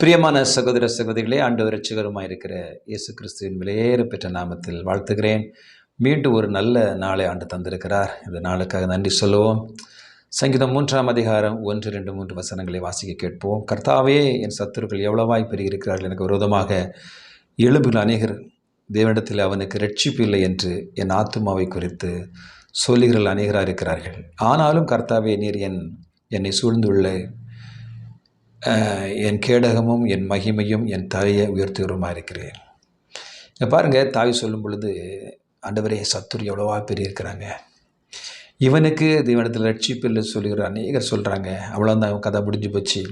பிரியமான சகோதர சகோதரிகளே ஆண்டு ரட்சகருமாய் இருக்கிற இயேசு கிறிஸ்துவின் விலையேற பெற்ற நாமத்தில் வாழ்த்துகிறேன். மீண்டும் ஒரு நல்ல நாளை ஆண்டு தந்திருக்கிறார். இந்த நாளுக்காக நன்றி சொல்லுவோம். சங்கீதம் மூன்றாம் அதிகாரம் ஒன்று ரெண்டு மூன்று வசனங்களை வாசிக்க கேட்போம். கர்த்தாவே என் சத்துருக்கள் எவ்வளவாய் பெருகியிருக்கிறார்கள் எனக்கு விரோதமாக. எழுபுகள் அநேகர் தேவனிடத்தில் அவனுக்கு ரட்சிப்பு இல்லை என்று என் ஆத்துமாவை குறித்து சொல்லுகிறல் அநேகராக இருக்கிறார்கள் ஆனாலும் கர்த்தாவே நீர் என் என்னை சூழ்ந்துள்ள என் கேடகமும் என் மகிமையும் என் தலையை உயர்த்துகிறோமா இருக்கிறேன் இங்கே பாருங்கள் தாய் சொல்லும் பொழுது ஆண்டவரே சத்துரு எவ்வளோவா பெரிய இருக்கிறாங்க இவனுக்கு இவனத்தில் ரட்சிப்பு இல்லை சொல்லுகிற அநேகர் சொல்கிறாங்க அவ்வளோந்தான் அவன் கதை முடிஞ்சு போச்சு.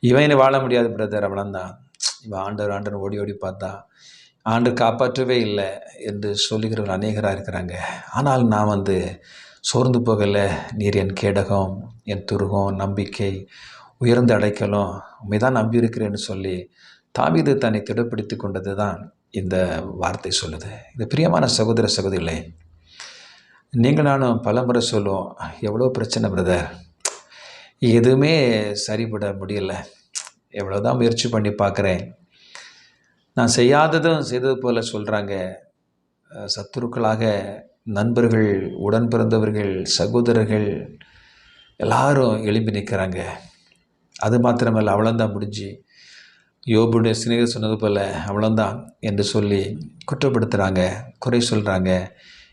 இவனை வாழ முடியாது பிரதர் அவ்வளோந்தான் இவன் ஆண்டவர் ஆண்டவர் ஓடி ஓடி பார்த்தா ஆண்டு காப்பாற்றவே இல்லை என்று சொல்லுகிறவர் அநேகராக இருக்கிறாங்க. ஆனால் நான் வந்து சோர்ந்து போகலை. நீர் என் கேடகம் என் துருகம் நம்பிக்கை உயர்ந்த அடைக்கலும் உண்மை தான் நம்பியிருக்கிறேன்னு சொல்லி தாவீது தன்னை திடப்படுத்தி கொண்டது தான் இந்த வார்த்தை சொல்லுது. இது பிரியமான சகோதர சகோதரிகளே நீங்கள் நானும் பலமுறை சொல்லுவோம் எவ்வளோ பிரச்சனை பிரதர் எதுவுமே சரிபட முடியல எவ்வளோ தான் முயற்சி பண்ணி பார்க்குறேன் நான் செய்யாததும் செய்தது போல் சொல்கிறாங்க சத்துருக்களாக நண்பர்கள் உடன் பிறந்தவர்கள் சகோதரர்கள் எல்லாரும் எழும்பி நிற்கிறாங்க. அது மாத்திரமல்ல அவ்வளோந்தான் முடிஞ்சு. யோபுடைய சிநேகர் சொன்னது போல் அவ்வளோந்தான் என்று சொல்லி குற்றப்படுத்துகிறாங்க குறை சொல்கிறாங்க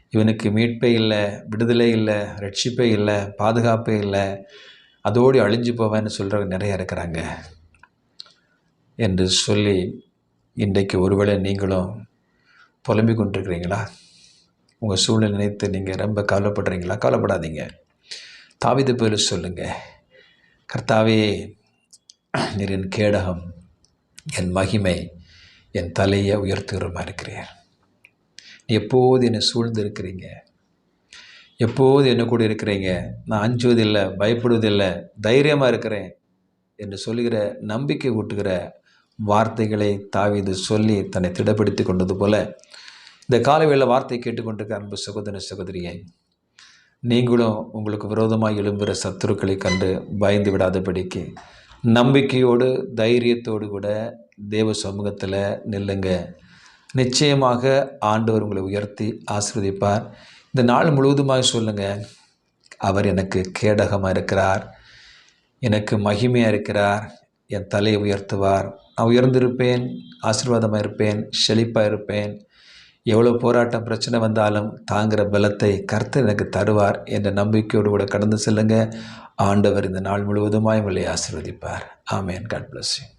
இவனுக்கு மீட்பே இல்லை விடுதலை இல்லை ரட்சிப்பே இல்லை பாதுகாப்பே இல்லை. அதோடு அழிஞ்சு போவேன்னு சொல்கிறவங்க நிறைய இருக்கிறாங்க என்று சொல்லி இன்றைக்கு ஒருவேளை நீங்களும் புலம்பிக் கொண்டிருக்கிறீங்களா? உங்கள் சூழ்நிலை நினைத்து நீங்கள் ரொம்ப கவலைப்படுறீங்களா? கவலைப்படாதீங்க. தாவித பேர் சொல்லுங்கள் கர்த்தாவே நீர் என் கேடகம் என் மகிமை என் தலையை உயர்த்துகிறமா இருக்கிறீர் நீ எப்போது என்னை சூழ்ந்து இருக்கிறீங்க எப்போது என்ன கூட இருக்கிறீங்க? நான் அஞ்சுவதில்லை பயப்படுவதில்லை தைரியமாக இருக்கிறேன் என்று சொல்லுகிற நம்பிக்கை ஊட்டுகிற வார்த்தைகளை தாவிது சொல்லி தன்னை திடப்படுத்தி கொண்டது போல இந்த காலவேளை வார்த்தை கேட்டுக்கொண்டிருக்க அன்பு சகோதர சகோதரியை நீங்களும் உங்களுக்கு விரோதமாக எழும்புகிற சத்துருக்களை கண்டு பயந்து விடாதபடிக்கு நம்பிக்கையோடு தைரியத்தோடு கூட தேவ சமூகத்தில் நில்லுங்க. நிச்சயமாக ஆண்டவர் உங்களை உயர்த்தி ஆசிர்வதிப்பார். இந்த நாள் முழுவதுமாக சொல்லுங்கள் அவர் எனக்கு கேடகமாக இருக்கிறார் எனக்கு மகிமையாக இருக்கிறார் என் தலையை உயர்த்துவார். நான் உயர்ந்திருப்பேன் ஆசீர்வாதமாக இருப்பேன் செழிப்பாக இருப்பேன். எவ்வளோ போராட்டம் பிரச்சனை வந்தாலும் தாங்குகிற பலத்தை கர்த்தர் எனக்கு தருவார் என்ற நம்பிக்கையோடு கூட கடந்து செல்லுங்க. ஆண்டவர் இந்த நாள் முழுவதுமாய் உங்களை ஆசீர்வதிப்பார். ஆமேன். God bless you